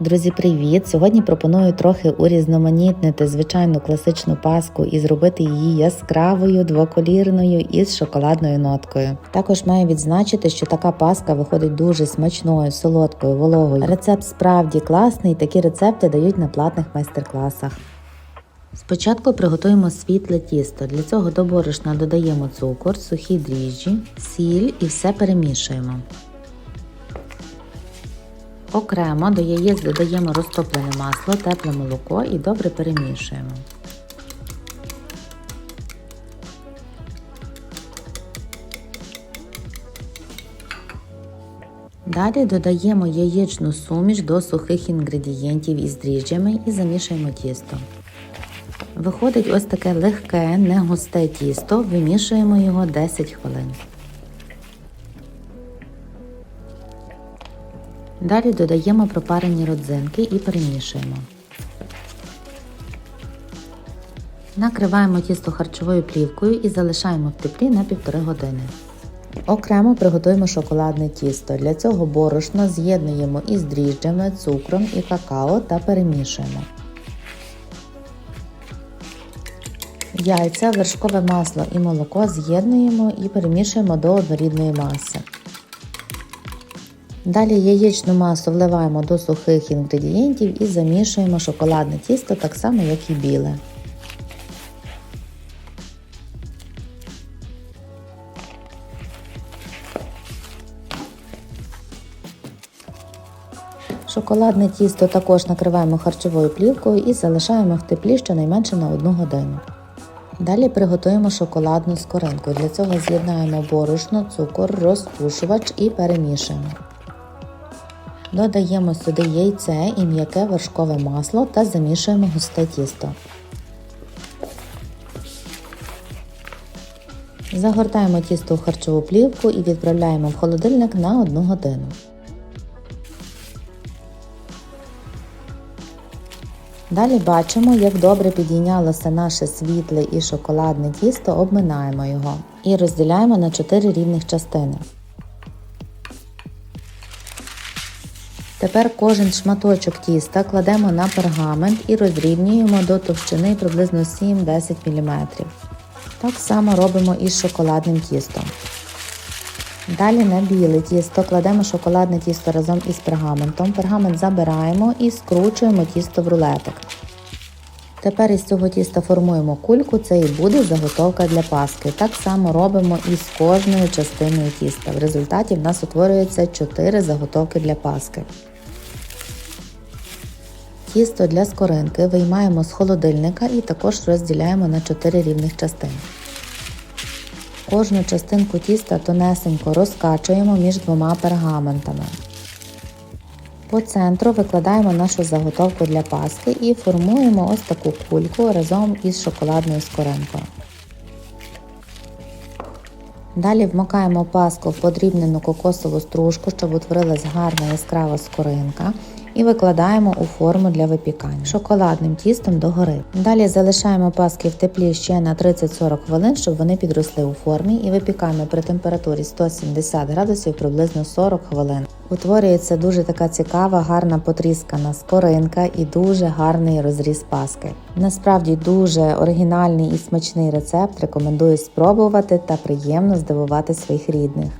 Друзі, привіт! Сьогодні пропоную трохи урізноманітнити звичайну класичну паску і зробити її яскравою, двоколірною із шоколадною ноткою. Також маю відзначити, що така паска виходить дуже смачною, солодкою, вологою. Рецепт справді класний, такі рецепти дають на платних майстер-класах. Спочатку приготуємо світле тісто. Для цього до борошна додаємо цукор, сухі дріжджі, сіль і все перемішуємо. Окремо до яєць додаємо розтоплене масло, тепле молоко і добре перемішуємо. Далі додаємо яєчну суміш до сухих інгредієнтів із дріжджами і замішуємо тісто. Виходить ось таке легке, не густе тісто, вимішуємо його 10 хвилин. Далі додаємо пропарені родзинки і перемішуємо. Накриваємо тісто харчовою плівкою і залишаємо в теплі на 1,5 години. Окремо приготуємо шоколадне тісто. Для цього борошно з'єднуємо із дріжджами, цукром і какао та перемішуємо. Яйця, вершкове масло і молоко з'єднуємо і перемішуємо до однорідної маси. Далі яєчну масу вливаємо до сухих інгредієнтів і замішуємо шоколадне тісто так само, як і біле. Шоколадне тісто також накриваємо харчовою плівкою і залишаємо в теплі щонайменше на 1 годину. Далі приготуємо шоколадну скоринку. Для цього з'єднаємо борошно, цукор, розпушувач і перемішуємо. Додаємо сюди яйце і м'яке вершкове масло та замішуємо густе тісто. Загортаємо тісто у харчову плівку і відправляємо в холодильник на 1 годину. Далі бачимо, як добре підійнялося наше світле і шоколадне тісто, обминаємо його і розділяємо на 4 рівних частини. Тепер кожен шматочок тіста кладемо на пергамент і розрівнюємо до товщини приблизно 7-10 мм. Так само робимо і з шоколадним тістом. Далі на біле тісто кладемо шоколадне тісто разом із пергаментом. Пергамент забираємо і скручуємо тісто в рулетик. Тепер із цього тіста формуємо кульку, це і буде заготовка для паски. Так само робимо і з кожною частиною тіста. В результаті в нас утворюється 4 заготовки для паски. Тісто для скоринки виймаємо з холодильника і також розділяємо на 4 рівних частини. Кожну частинку тіста тонесенько розкачуємо між двома пергаментами. По центру викладаємо нашу заготовку для паски і формуємо ось таку кульку разом із шоколадною скоринкою. Далі вмикаємо паску в подрібнену кокосову стружку, щоб утворилась гарна яскрава скоринка. І викладаємо у форму для випікання шоколадним тістом догори. Далі залишаємо паски в теплі ще на 30-40 хвилин, щоб вони підросли у формі, і випікаємо при температурі 170 градусів приблизно 40 хвилин. Утворюється дуже така цікава, гарна потріскана скоринка і дуже гарний розріз паски. Насправді дуже оригінальний і смачний рецепт. Рекомендую спробувати та приємно здивувати своїх рідних.